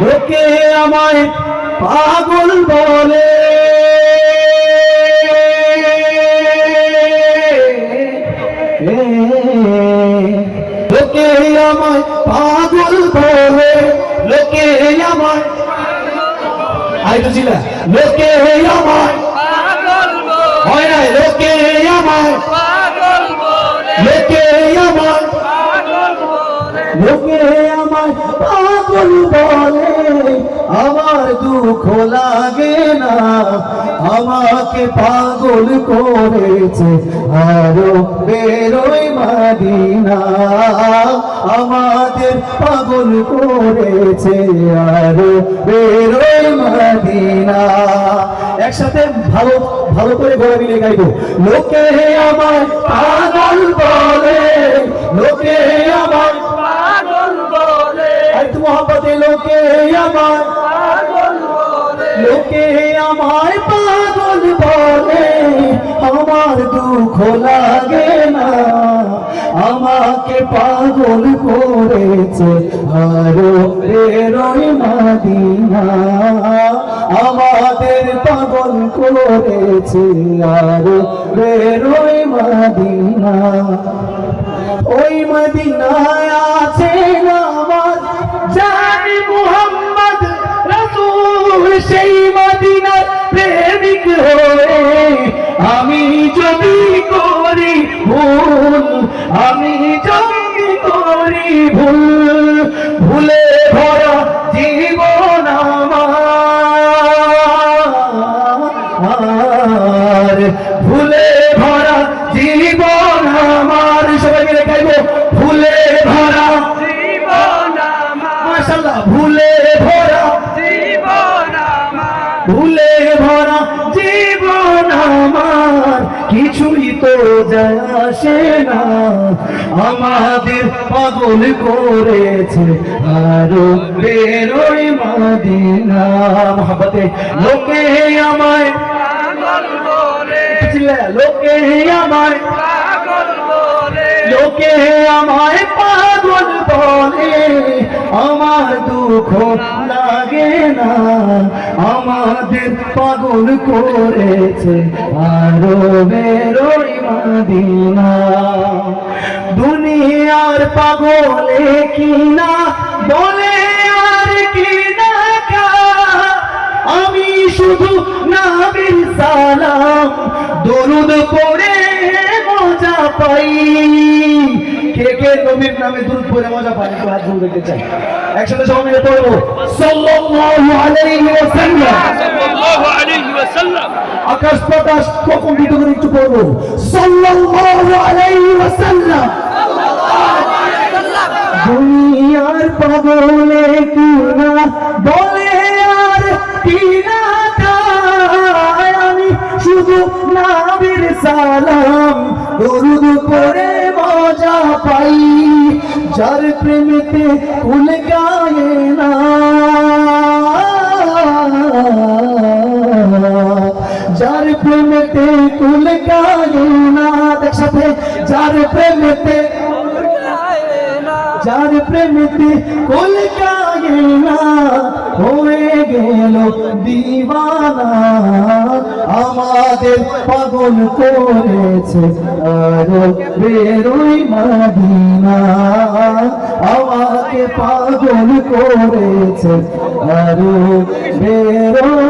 লোকে আমায় পাগল বলে। লোকে আমায় পাগল বলে। লোকে আমায় তো ছিল লোকে আমায় পাগল হয় না, লোকে আমায় পাগল লোকে আমায় পাগল লোকে আমায় পাগল বলে। দুঃখ লাগে না। আমাকে পাগল করেছে আরও বেরোই মাদিনা। আমাদের পাগল করেছে আরও বেরোই মাদিনা। একসাথে ভালো ভালো করে গলা মিলিয়ে গাইবো। লোকে আমায় পাগল বলে, লোকে আমায় পাগল বলে। এক মোহাম্মতে লোকে বলে আমায় পাগল বলে, আমার দুঃখ লাগে না। আমাকে পাগল করেছে আরও বেরোয় মাদিনা। আমাদের পাগল করেছে আরও বেরোয় মাদিনা। ওই মদিনায় আছে আমার জানি মুহাম্মদ রাসূল সেই আমি যদি করি ভুল আমি যদি করি ভুল ভুলে ভরা জীবন আমার। ভুলে ভরা জীবন আমার। সবাই মিলে গাইবো ভুলে ভরা জীবন আমার। মাশাআল্লাহ ভুলে ভরা জীবন আমার। ভুলে ভরা জীবন আমার কিছুই তো যায় আসে না। আমাদের পাগল করেছে আরও বেরোয় মাদিনা। মহাবতে লোকে আমায় লোকে আমায় লোকে আমায় পাগল বলে, আমার দুঃখ লাগে না। আমাদের পাগল করেছে আরও বেরোই মাদিনা। দুনিয়ার পাগলে কিনা, বলে আর কিনা আমি শুধু নাবির সালাম, দরুদ পড়ে মজা পাই। কে কে নবীর নামে দরুদ পড়ে মজা পাই একটু হাত জোর দেখতে চাই। একসাথে সবাই মিলে পড়ব সাল্লাল্লাহু আলাইহি ওয়াসাল্লাম। সাল্লাল্লাহু আলাইহি ওয়াসাল্লাম। আকাশ বাতাস কখন দিতে করে একটু পড়ব সাল্লাল্লাহু আলাইহি ওয়াসাল্লাম। দুনিয়ার পাগলে কিনা বলে আর কিনা খায় আমি শুধু নাবির সালাম দরুদ পাই, যার প্রেমেতে কুল গায়ে না। যার প্রেমেতে কুল গায়ে না, দেখ সাথে, যার প্রেমেতে যার প্রেমেতে কুল গায়ে না, হয়ে গেল দিওয়ানা আমাদের পাগল করেছে আরও বেরোই মাদিনা। আমাকে পাগল করেছে আরও বেরোই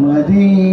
মদিনা।